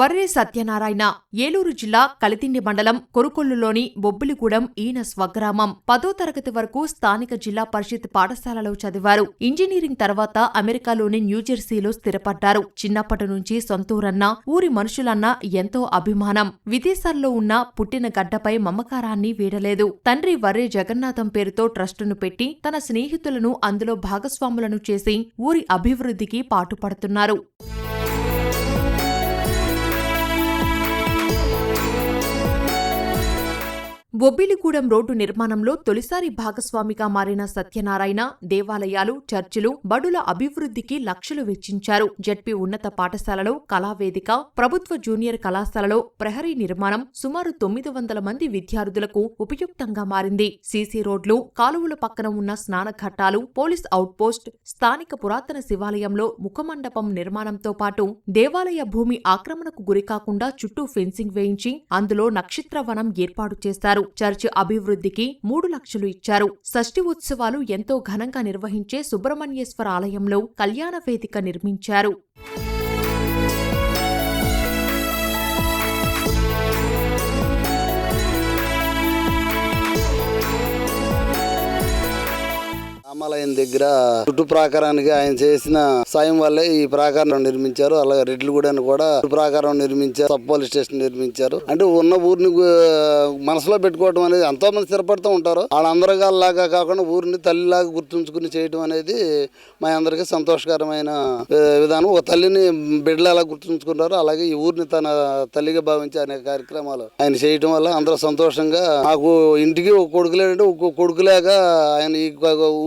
వర్రే సత్యనారాయణ ఏలూరు జిల్లా కలితిండి మండలం కొరుకొల్లులోని బొబ్బిలిగూడెం ఈయన స్వగ్రామం పదో తరగతి వరకు స్థానిక జిల్లా పరిషత్ పాఠశాలలో చదివారు. ఇంజనీరింగ్ తర్వాత అమెరికాలోని న్యూజెర్సీలో స్థిరపడ్డారు. చిన్నప్పటి నుంచి సొంతూరన్నా ఊరి మనుషులన్నా ఎంతో అభిమానం. విదేశాల్లో ఉన్న పుట్టిన గడ్డపై మమకారాన్ని వీడలేదు. తండ్రి వర్రే జగన్నాథం పేరుతో ట్రస్టును పెట్టి తన స్నేహితులను అందులో భాగస్వాములను చేసి ఊరి అభివృద్ధికి పాటుపడుతున్నారు. బొబ్బిలిగూడెం రోడ్డు నిర్మాణంలో తొలిసారి భాగస్వామిగా మారిన సత్యనారాయణ దేవాలయాలు చర్చిలు బడుల అభివృద్ధికి లక్షలు వెచ్చించారు. జడ్పీ ఉన్నత పాఠశాలలో కళావేదిక ప్రభుత్వ జూనియర్ కళాశాలలో ప్రహరీ నిర్మాణం సుమారు తొమ్మిది వందల మంది విద్యార్థులకు ఉపయుక్తంగా మారింది. సీసీ రోడ్లు కాలువల పక్కన ఉన్న స్నానఘట్టాలు పోలీస్ అవుట్పోస్ట్ స్థానిక పురాతన శివాలయంలో ముఖమండపం నిర్మాణంతో పాటు దేవాలయ భూమి ఆక్రమణకు గురికాకుండా చుట్టూ ఫెన్సింగ్ వేయించి అందులో నక్షత్రవనం ఏర్పాటు చేశారు. చర్చి అభివృద్ధికి మూడు లక్షలు ఇచ్చారు. షష్ఠి ఉత్సవాలు ఎంతో ఘనంగా నిర్వహించే సుబ్రహ్మణ్యేశ్వర ఆలయంలో కళ్యాణ వేదిక నిర్మించారు. రామాలయం దగ్గర చుట్టు ప్రాకారానికి ఆయన చేసిన సాయం వల్లే ఈ ప్రాకారం నిర్మించారు. అలాగే రెడ్లగూడెని కూడా చుట్టు ప్రాకారం నిర్మించారు. సబ్ పోలీస్ స్టేషన్ నిర్మించారు. అంటే ఉన్న ఊరిని మనసులో పెట్టుకోవడం అనేది ఎంతో మంది స్థిరపడుతూ ఉంటారు. వాళ్ళందరూ లాగా కాకుండా ఊరిని తల్లిలాగా గుర్తుంచుకుని చేయడం అనేది మా అందరికీ సంతోషకరమైన విధానం. ఒక తల్లిని బిడ్డలు ఎలా గుర్తుంచుకుంటారో అలాగే ఈ ఊరిని తన తల్లిగా భావించే అనేక కార్యక్రమాలు ఆయన చేయడం వల్ల అందరూ సంతోషంగా నాకు ఇంటికి ఒక కొడుకు లేదంటే ఒక కొడుకులాగా ఆయన ఈ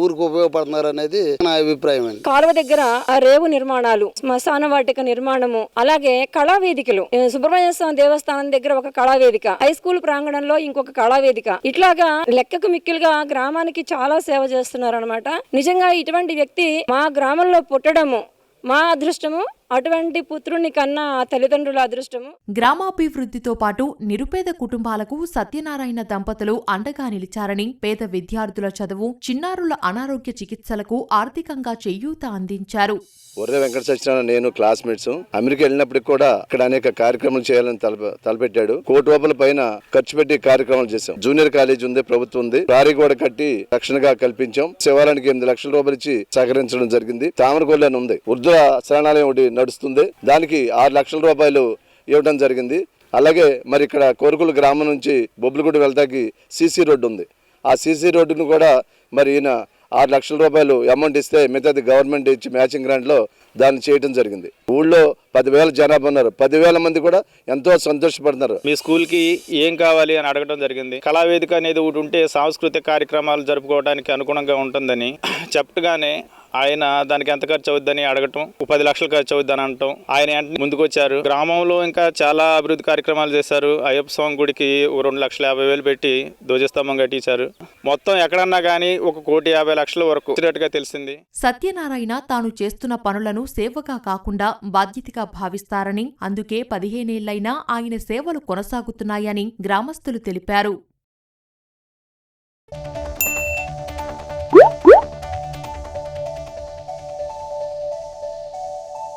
ఊరికి ఉపయోగపడుతున్నారు అనేది నా అభిప్రాయం అండి. కాలువ దగ్గర రేవు నిర్మాణాలు శ్మశాన వాటిక నిర్మాణము అలాగే కళావేదికలు. సుబ్రహ్మణ్య స్వామి దేవస్థానం దగ్గర ఒక కళావేదిక హై స్కూల్ ప్రాంగణంలో ఇంకొక కళావేదిక. ఇట్లాగా లెక్కకు మిక్కిలుగా గ్రామానికి చాలా సేవ చేస్తున్నారు అనమాట నిజంగా ఇటువంటి వ్యక్తి మా గ్రామంలో పుట్టడము మా అదృష్టము అటువంటి పుత్రుని కన్నా తల్లిదండ్రుల అదృష్టము? గ్రామాభివృద్ధితో పాటు నిరుపేద కుటుంబాలకు సత్యనారాయణ దంపతులు అండగా నిలిచారని పేద విద్యార్థుల చదువు చిన్నారుల అనారోగ్య చికిత్సలకు ఆర్థికంగా చేయూత అందించారు. వర్ర వెంకట సత్యనారాయణ నేను క్లాస్మేట్స్. అమెరికా వెళ్ళినప్పటికి కూడా ఇక్కడ అనేక కార్యక్రమాలు చేయాలని తలప తలపెట్టాడు. కోటి రూపాయల పైన ఖర్చు పెట్టి కార్యక్రమాలు చేశాం. జూనియర్ కాలేజ్ ఉంది ప్రభుత్వం ఉంది. ప్రారీ కూడా కట్టి రక్షణగా కల్పించాం. శివాలయానికి ఎనిమిది లక్షల రూపాయలు ఇచ్చి సహకరించడం జరిగింది. తామరకొల్లి అని ఉంది. ఉర్దూ శరణాలయం ఒకటి నడుస్తుంది. దానికి ఆరు లక్షల రూపాయలు ఇవ్వడం జరిగింది. అలాగే మరి ఇక్కడ కోరుకుల గ్రామం నుంచి బొబ్బులగూడ వెళ్తాకి సీసీ రోడ్డు ఉంది. ఆ సీసీ రోడ్డును కూడా మరి ఈయన ఆరు లక్షల రూపాయలు అమౌంట్ ఇస్తే మిగతాది గవర్నమెంట్ ఇచ్చి మ్యాచింగ్ గ్రాంట్లో దాన్ని చేయడం జరిగింది. ఊళ్ళో పదివేల జనాభా ఉన్నారు. పదివేల మంది కూడా ఎంతో సంతోషపడుతున్నారు. మీ స్కూల్కి ఏం కావాలి అని అడగడం జరిగింది. కళావేదిక అనేది ఒకటి ఉంటే సాంస్కృతిక కార్యక్రమాలు జరుపుకోవడానికి అనుగుణంగా ఉంటుందని చెప్పగానే ఆయన దానికి ఎంత ఖర్చు అవుద్దని అడగటం పది లక్షలు ఖర్చు అవుద్దని అనటం ఆయన వెంటనే ముందుకొచ్చారు. గ్రామంలో ఇంకా చాలా అభివృద్ధి కార్యక్రమాలు చేశారు. అయ్యప్ప స్వామి గుడికి ఓ రెండు లక్షల యాభై వేలు పెట్టి ధ్వజస్తంభం కట్టించారు. మొత్తం ఎక్కడన్నా కానీ ఒక కోటి యాభై లక్షల వరకు వచ్చినట్టుగా తెలిసింది. సత్యనారాయణ తాను చేస్తున్న పనులను సేవగా కాకుండా బాధ్యతగా భావిస్తారని అందుకే పదిహేనేళ్ళైనా ఆయన సేవలు కొనసాగుతున్నాయని గ్రామస్తులు తెలిపారు.